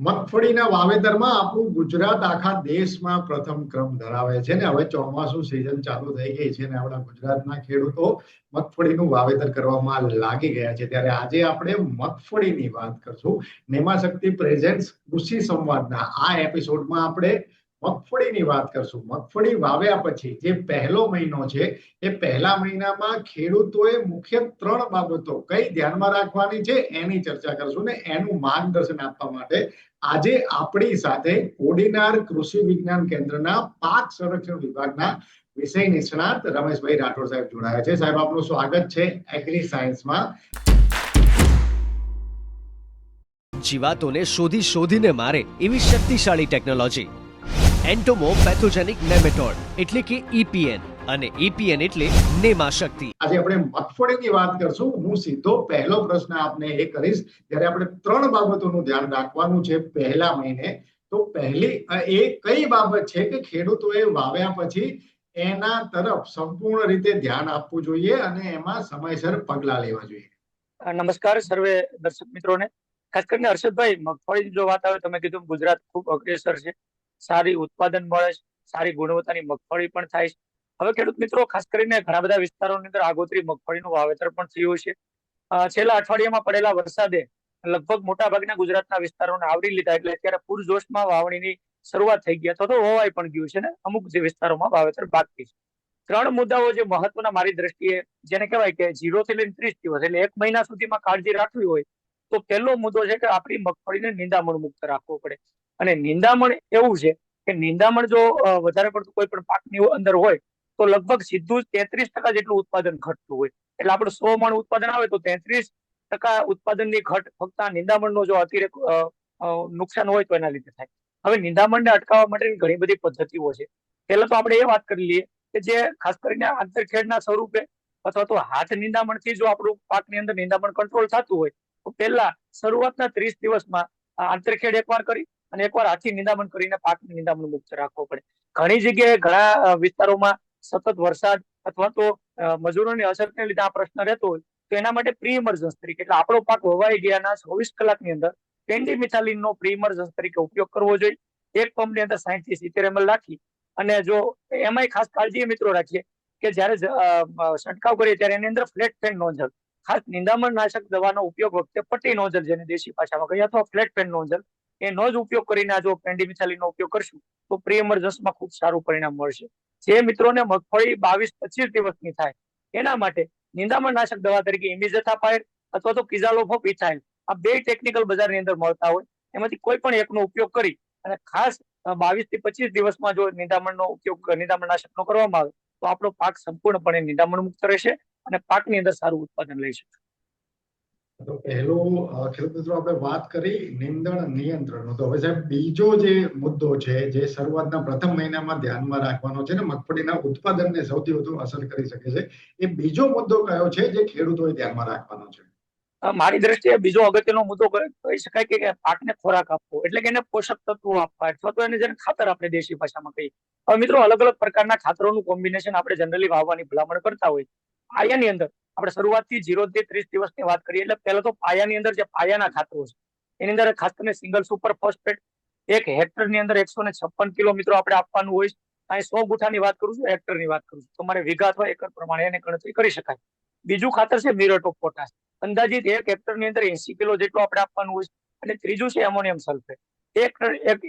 મગફળીના વાવેતરમાં આપણું ગુજરાત આખા દેશમાં પ્રથમ ક્રમ ધરાવે છે ને હવે ચોમાસું સિઝન ચાલુ થઈ ગઈ છે ને આપણા ગુજરાતના ખેડૂતો મગફળીનું વાવેતર કરવામાં લાગી ગયા છે. ત્યારે આજે આપણે મગફળીની વાત કરશું. નેમાશક્તિ પ્રેઝેન્ટ કૃષિ સંવાદના આ એપિસોડમાં આપણે મગફળીની વાત કરશું. મગફળી વાવ્યા પછી જે પહેલો મહિનો છે, એ પહેલા મહિનામાં ખેડૂતોએ મુખ્ય ત્રણ બાબતો કઈ ધ્યાનમાં રાખવાની છે એની ચર્ચા કરશું ને એનું માર્ગદર્શન આપવા માટે આજે આપણી સાથે કોડીનાર કૃષિ વિજ્ઞાન કેન્દ્રના પાક સંરક્ષણ વિભાગના વિષય નિષ્ણાત રમેશભાઈ રાઠોડ સાહેબ જોડાયા છે. સાહેબ, આપનું સ્વાગત છે એગ્રી સાયન્સમાં જીવાતોને શોધી શોધીને મારે એવી શક્તિશાળી ટેકનોલોજી એન્ટોમો પેથોજેનિક નેમેટોડ એટલે કે ઈપીએન અને ઈપીએન એટલે નેમા શક્તિ. આજે આપણે મગફળીની વાત કરશું. હું સીધો પહેલો પ્રશ્ન આપને એ કરીશ. જ્યારે આપણે ત્રણ બાબતોનું ધ્યાન રાખવાનું છે પહેલા મહિને તો પહેલી એ કઈ બાબત છે કે ખેડૂતોએ વાવ્યા પછી એના તરફ સંપૂર્ણ રીતે ધ્યાન આપવું જોઈએ અને એમાં સમયસર પગલા લેવા જોઈએ? નમસ્કાર સર્વે દર્શક મિત્રોને. ખાસ કરીને હર્ષદભાઈ મગફળીની જો વાત આવે તમે કીધું ગુજરાત ખૂબ અગ્રેસર છે. સારી ઉત્પાદન મળે છે, સારી ગુણવત્તાની મગફળી પણ થાય છે. હવે ખેડૂત મિત્રો, ખાસ કરીને ઘણા બધા વિસ્તારોની અંદર આગોતરી મગફળીનું વાવેતર પણ થયું છે. છેલ્લા અઠવાડિયામાં પડેલા વરસાદે લગભગ મોટા ભાગના ગુજરાતના વિસ્તારોને આવરી લીધા, એટલે અત્યારે પૂરજોશમાં વાવણીની શરૂઆત થઈ ગઈ, અથવા તો વવાઈ પણ ગયું છે ને, અમુક જે વિસ્તારોમાં વાવેતર બાકી છે. ત્રણ મુદ્દાઓ જે મહત્વના મારી દ્રષ્ટિએ, જેને કહેવાય કે ઝીરો થી લઈને ત્રીસ દિવસ, એટલે એક મહિના સુધીમાં કાળજી રાખવી હોય, તો પહેલો મુદ્દો છે કે આપણી મગફળીને નિંદામણ મુક્ત રાખવો પડે. અને નિંદામણ એવું છે કે નિંદામણ જો વધારે પડતું કોઈ પણ પાકની અંદર હોય, તો લગભગ સીધું તેત્રીસ ટકા જેટલું ઉત્પાદન ઘટતું હોય. એટલે આપણે સો મણ ઉત્પાદન આવે તો તેત્રીસ ટકા ઉત્પાદનની ઘટ ફક્ત આ નિંદામણનો જો અતિરેક નુકસાન હોય તો એના લીધે થાય. હવે નિંદામણને અટકાવવા માટેની ઘણી બધી પદ્ધતિઓ છે. પહેલા તો આપણે એ વાત કરી લઈએ કે જે ખાસ કરીને આંતરખેડના સ્વરૂપે અથવા તો હાથ નિંદામણથી જો આપણું પાકની અંદર નિંદામણ કંટ્રોલ થતું હોય, તો પહેલા શરૂઆતના ત્રીસ દિવસમાં આંતરખેડ એકવાર કરી અને એકવાર આથી નિંદામણ કરીને પાકને નિંદામણ મુક્ત રાખવો પડે. ઘણી જગ્યાએ ઘણા વિસ્તારોમાં સતત વરસાદ અથવા તો મજૂરોની અસરને લીધે આ પ્રશ્ન રહેતો હોય, તો એના માટે પ્રી ઇમર્જન્સ તરીકે એટલે આપણો પાક વવાઈ ગયાના ચોવીસ કલાકની અંદર પેન્ડીમિથાલિનનો પ્રી ઇમર્જન્સ તરીકે ઉપયોગ કરવો જોઈએ. એક પંપની અંદર સાહીઠથી સિત્તેર ml રાખી અને જો એમાંય ખાસ કાળજી મિત્રો રાખીએ કે જ્યારે છંટકાવ કરીએ ત્યારે એની અંદર ફ્લેટ પેન નોઝલ ખાસ નિંદામણ નાશક દવાનો ઉપયોગ વખતે પટ્ટી નોઝલ જેને દેશી ભાષામાં કહીએ અથવા ફ્લેટ પેન નોઝલ એનો જ ઉપયોગ કરીને આ જો પેન્ડીમિથાલિનનો ઉપયોગ કરશું, તો પ્રી ઇમર્જન્સમાં ખૂબ સારું પરિણામ મળશે. જે મિત્રોને મગફળી બાવીસ પચીસ દિવસની થાય, એના માટે નિંદામણ નાશક દવા તરીકે ઇમિઝેથાપાયર અથવા તો કિઝાલોફોપ ઇથાઇલ આ બે ટેકનિકલ બજારની અંદર મળતા હોય, એમાંથી કોઈ પણ એકનો ઉપયોગ કરી અને ખાસ બાવીસથી પચીસ દિવસમાં જો નિંદામણનો ઉપયોગ નિંદામણ નાશકનો કરવામાં આવે, તો આપણો પાક સંપૂર્ણપણે નિંદામણ મુક્ત રહેશે અને પાકની અંદર સારું ઉત્પાદન લઈ શકશે તો પહેલું ખેડૂત મિત્રો આપણે વાત કરી નિંદણ નિયંત્રણનો. તો હવે સાહેબ, બીજો જે મુદ્દો છે, જે શરૂઆતના પ્રથમ મહિનામાં ધ્યાનમાં રાખવાનો છે ને, મગફળીના ઉત્પાદનને સૌથી વધુ અસર કરી શકે છે, એ બીજો મુદ્દો કયો છે જે ખેડૂતોએ ધ્યાનમાં રાખવાનો છે? મારી દ્રષ્ટિએ બીજો અગત્યનો મુદ્દો કહી શકાય કે પાકને ખોરાક આપવો, એટલે કે એને પોષક તત્વો આપવા, અથવા તો એને જેને ખાતર આપણે દેશી ભાષામાં કહીએ. હવે મિત્રો અલગ અલગ પ્રકારના ખાતરોનું કોમ્બિનેશન આપણે જનરલી વાવવાની ભલામણ કરતા હોય પાયાની અંદર. આપણે શરૂઆતથી જીરો થી ત્રીસ દિવસની વાત કરીએ એટલે પહેલા તો પાયાની અંદર જે પાયાના ખાતરો છે, એની અંદર ખાસ સિંગલ સુપર ફોસ્ફેટ, એક હેક્ટરની અંદર એકસો ને છપ્પન કિલો આપણે આપવાનું હોય અહીં સો ગુઠાની વાત કરું છું, હેક્ટરની વાત કરું છું. તમારે વિઘા અથવા એકર પ્રમાણે એને ગણતરી કરી શકાય. બીજું ખાતર છે મ્યુરેટ ઓફ પોટાશ. અંદાજિત એક હેક્ટરની અંદર એસી કિલો જેટલું આપણે આપવાનું હોય અને ત્રીજું છે એમોનિયમ સલ્ફેટ. એક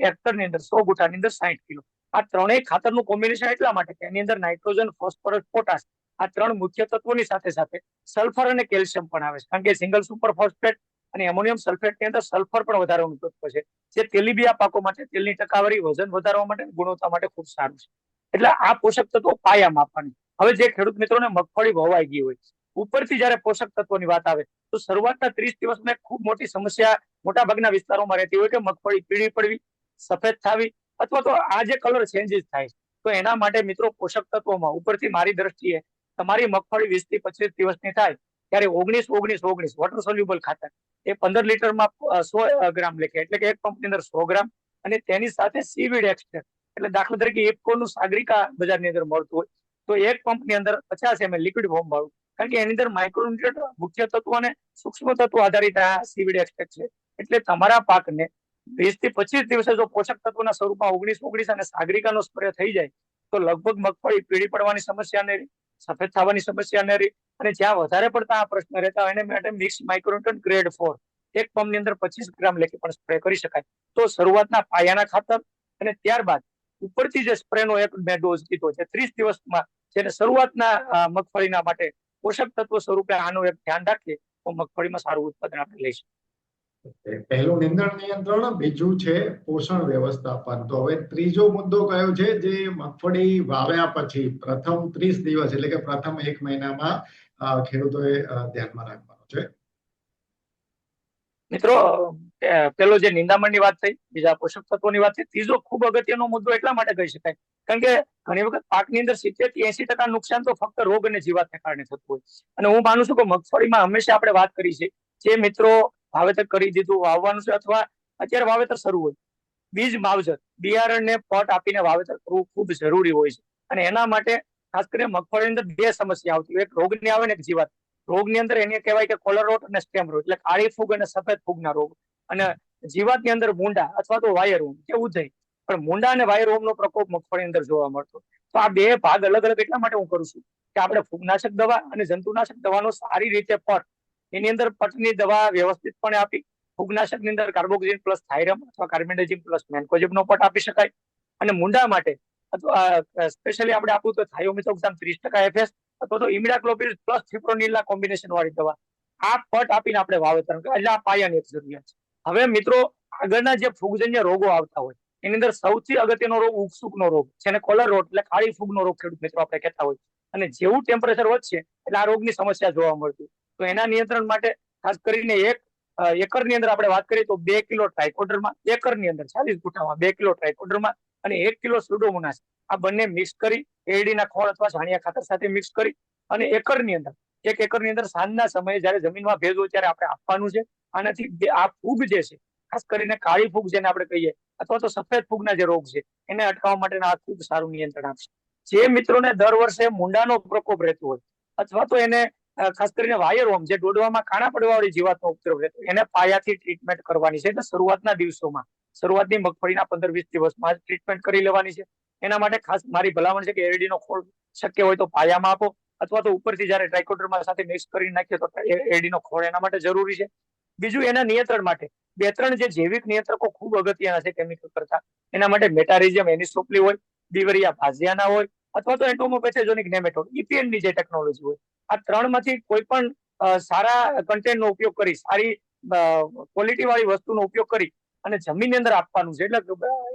હેક્ટરની અંદર સો ગુઠાની અંદર સાઠ કિલો. આ ત્રણેય ખાતરનું કોમ્બિનેશન એટલા માટે એની અંદર નાઇટ્રોજન, ફોસ્ફરસ, પોટાશ આ ત્રણ મુખ્ય તત્વોની સાથે સાથે સલ્ફર અને કેલ્શિયમ પણ આવે છે. કારણ કે સિંગલ સુપર ફોસ્ફેટ અને એમોનિયમ સલ્ફેટની અંદર સલ્ફર પણ વધારાનું તત્વ છે. જે તેલીબિયા પાકો માટે તેલની ટકાવારી, વજન વધારવા માટે ગુણવત્તા માટે ખૂબ સારું છે. એટલે આ પોષક તત્વો પાયામાં આપવાની હવે જે ખેડૂત મિત્રોને મગફળી વવાઈ ગઈ હોય, ઉપરથી જયારે પોષક તત્વોની વાત આવે, તો શરૂઆતના ત્રીસ દિવસમાં ખૂબ મોટી સમસ્યા મોટા ભાગના વિસ્તારોમાં રહેતી હોય કે મગફળી પીળી પડવી, સફેદ થવી અથવા તો આ જે કલર ચેન્જીસ થાય તો એના માટે મિત્રો પોષક તત્વોમાં ઉપરથી મારી દ્રષ્ટિએ તમારી મગફળી વીસથી પચીસ દિવસની થાય ત્યારે ઓગણીસ ઓગણીસ ઓગણીસ વોટર સોલ્યુબલ ખાતર. એ પંદર લીટરમાં સો ગ્રામ લેખે. એટલે કે એક પંપની અંદર સો ગ્રામ અને તેની સાથે સીવીડ એક્સ્ટ્રેક્ટ એટલે દાખલા તરીકે એપકોનું સાગરિકા બજારની અંદર મળતું હોય તો એક પંપની અંદર પચાસ એમએલ લિક્વિડ ફોર્મ વાળું. કારણ કે એની અંદર માઇક્રોન્યુટ્રિયન્ટ મુખ્ય તત્વો અને સૂક્ષ્મ તત્વો આધારિત આ સીવીડ એક્સ્ટ્રેક્ટ છે. એટલે તમારા પાકને વીસથી પચીસ દિવસે જો પોષક તત્વોના સ્વરૂપમાં ઓગણીસ ઓગણીસ અને સાગરિકાનો સ્પ્રે થઈ જાય તો લગભગ મગફળી પીળી પડવાની સમસ્યા નહીં રહે, સફેદ થવાની સમસ્યા ન રહી. અને જ્યાં વધારે પડતા આ પ્રશ્ન રહેતા હોય એને માટે મિક્સ માઇક્રોન્યુટ્રન ગ્રેડ ફોર એક પંપની અંદર પચીસ ગ્રામ લેખી પણ સ્પ્રે કરી શકાય. તો શરૂઆતના પાયાના ખાતર અને ત્યારબાદ ઉપરથી જે સ્પ્રેનો એક મેં ડોઝ લીધો છે, ત્રીસ દિવસમાં જેને શરૂઆતના મગફળીના માટે પોષક તત્વ સ્વરૂપે આનું એક ધ્યાન રાખીએ તો મગફળીમાં સારું ઉત્પાદન આપણે લઈ શકીએ. પહેલું નિંદણ નિયંત્રણ, બીજું છે પોષણ વ્યવસ્થાપન તો હવે ત્રીજો મુદ્દો કયો છે? જે મગફળી વાવ્યા પછી પ્રથમ ત્રીસ દિવસ, એટલે કે પ્રથમ એક મહિનામાં ખેડૂતોએ ધ્યાનમાં રાખવાનો છે. મિત્રો પેલો જે નિંદામણની વાત થઈ, બીજા પોષક તત્વોની વાત થઈ, ત્રીજો ખૂબ અગત્યનો મુદ્દો એટલા માટે કહી શકાય. કારણ કે ઘણી વખત પાકની અંદર સિત્તેરથી એસી ટકા નુકસાન તો ફક્ત રોગ અને જીવાતને કારણે થતું હોય. અને હું માનું છું કે મગફળીમાં હંમેશા આપણે વાત કરી છે, જે મિત્રો વાવેતર કરી દીધું, વાવવાનું છે અથવા અત્યારે વાવેતર શરૂ હોય. બીજ માવજત, બિયારણને પટ આપીને વાવેતર કરવું ખૂબ જરૂરી હોય છે. અને એના માટે ખાસ કરીને મગફળીની અંદર બે સમસ્યા આવતી એક રોગની આવે ને એક જીવાત. રોગની અંદર એને કહેવાય કે કોલર અને સ્ટેમ રોગ, એટલે કાળી ફૂગ અને સફેદ ફૂગના રોગ. અને જીવાતની અંદર મૂંડા અથવા તો વાયર હોમ કે ઉધઈ. પણ મૂંડા અને વાયર હોમનો પ્રકોપ મગફળીની અંદર જોવા મળતો. તો આ બે ભાગ અલગ અલગ એટલા માટે હું કરું છું કે આપણે ફૂગનાશક દવા અને જંતુનાશક દવાનો સારી રીતે પટ એની અંદર પટની દવા વ્યવસ્થિતપણે આપી, ફૂગનાશકની અંદર કાર્બોક્સિન પ્લસ થાઇરમ અથવા કાર્બેન્ડાઝિમ પ્લસ મેન્કોજેબનો પટ આપી શકાય. અને મુંડા માટે અથવા સ્પેશિયલી આપણે આપવું તો થાયોમિથોક્સામ ત્રીસ ટકા એફએસ અથવા તો ઇમિડાક્લોપિડ પ્લસ ફિપ્રોનિલના કોમ્બિનેશન વાળી દવા. આ પટ આપીને આપણે વાવેતર. એટલે આ પાયાની જરૂરિયાત છે. હવે મિત્રો, આગળના જે ફૂગજન્ય રોગો આવતા હોય, એની અંદર સૌથી અગત્યનો રોગ ઉગસુકનો રોગ જેને કોલર રોગ એટલે કાળી ફૂગનો રોગ ખેડૂત મિત્રો આપણે કહેતા હોય. અને જેવું ટેમ્પરેચર વધશે, એટલે આ રોગની સમસ્યા જોવા મળતી તો એના નિયંત્રણ માટે ખાસ કરીને એક એકરની અંદર આપણે વાત કરીએ તો બે કિલો ટ્રાયકોડરમાં એકરની અંદર ચાલીસ ગુઠામાં બે કિલો ટ્રાયકોડરમાં અને એક કિલો સુડોમોનાસ આ બંને મિક્સ કરી એરડીના ખોળ અથવા છાણિયા ખાતર સાથે મિક્સ કરી અને એકરની અંદર, એક એકરની અંદર સાંજના સમયે જયારે જમીનમાં ભેજ હોય ત્યારે આપણે આપવાનું છે. આનાથી આ ફૂગ જે છે, ખાસ કરીને કાળી ફૂગ જેને આપણે કહીએ અથવા તો સફેદ ફૂગના જે રોગ છે, એને અટકાવવા માટેના આ ખૂબ સારું નિયંત્રણ આપશે. જે મિત્રોને દર વર્ષે મુંડાનો પ્રકોપ રહેતો હોય અથવા તો એને ખાસ કરીને વાયર હોમ જે ડોડવામાં ખાણા પડવાવાળી જીવાતનો ઉપદ્રવ હોય, એને પાયાથી ટ્રીટમેન્ટ કરવાની છે. એટલે શરૂઆતના દિવસોમાં શરૂઆતની મગફળીના પંદર વીસ દિવસમાં ટ્રીટમેન્ટ કરી લેવાની છે. એના માટે ખાસ મારી ભલામણ છે કે એરડીનો ખોળ શક્ય હોય તો પાયામાં આપો અથવા તો ઉપરથી જ્યારે ટ્રાઇકોડર્મા સાથે મિક્સ કરી નાખીએ તો એરડીનો ખોળ એના માટે જરૂરી છે. બીજું એના નિયંત્રણ માટે બે ત્રણ જે જૈવિક નિયંત્રકો ખૂબ અગત્યના છે કેમિકલ કરતા એના માટે મેટારિઝિયમ સોપલી હોય દિવરિયા ભાઝિયાના હોય અથવા તો એન્ટોમોપેથેજોનિક નેમેટોડ EPN ની જે ટેકનોલોજી હોય. આ ત્રણમાંથી કોઈ પણ સારા કન્ટેન્ટનો ઉપયોગ કરી સારી ક્વોલિટી વાળી વસ્તુનો ઉપયોગ કરી અને જમીનની અંદર આપવાનું છે. એટલે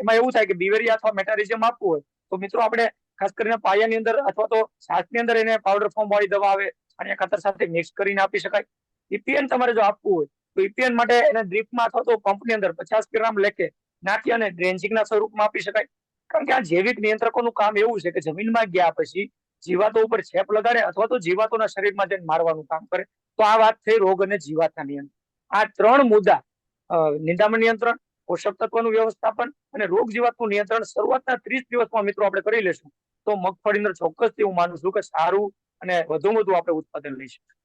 એમાં એવું થાય કે બિવેરિયા અથવા મેટારિઝમ આપવું હોય, તો મિત્રો આપણે ખાસ કરીને પાયાની અંદર અથવા તો છાસની અંદર એને પાવડર ફોર્મ વાળી દવા આવે અને ખાતર સાથે મિક્સ કરીને આપી શકાય. ઈપીએન તમારે જો આપવું હોય, તો ઈપીએન માટે એને ડ્રીપમાં અથવા તો પંપની અંદર પચાસ ગ્રામ લેખે નાખી અને ડ્રેન્ચિંગના સ્વરૂપમાં આપી શકાય. કારણ કે આ જૈવિક નિયંત્રકોનું કામ એવું છે કે જમીનમાં ગયા પછી જીવાતો ઉપર છેપ લગાડે અથવા તો જીવાતોના શરીરમાં જઈને મારવાનું કામ કરે, તો આ વાત થઈ રોગ અને જીવાતના નિયંત્રણ. આ ત્રણ મુદ્દા નિંદામણ નિયંત્રણ, પોષક તત્વનું વ્યવસ્થાપન અને રોગ જીવાતનું નિયંત્રણ શરૂઆતના ત્રીસ દિવસમાં મિત્રો આપણે કરી લેશું તો મગફળી અંદર ચોક્કસથી હું માનું છું કે સારું અને વધુ વધુ આપણે ઉત્પાદન લઈ શકીશું.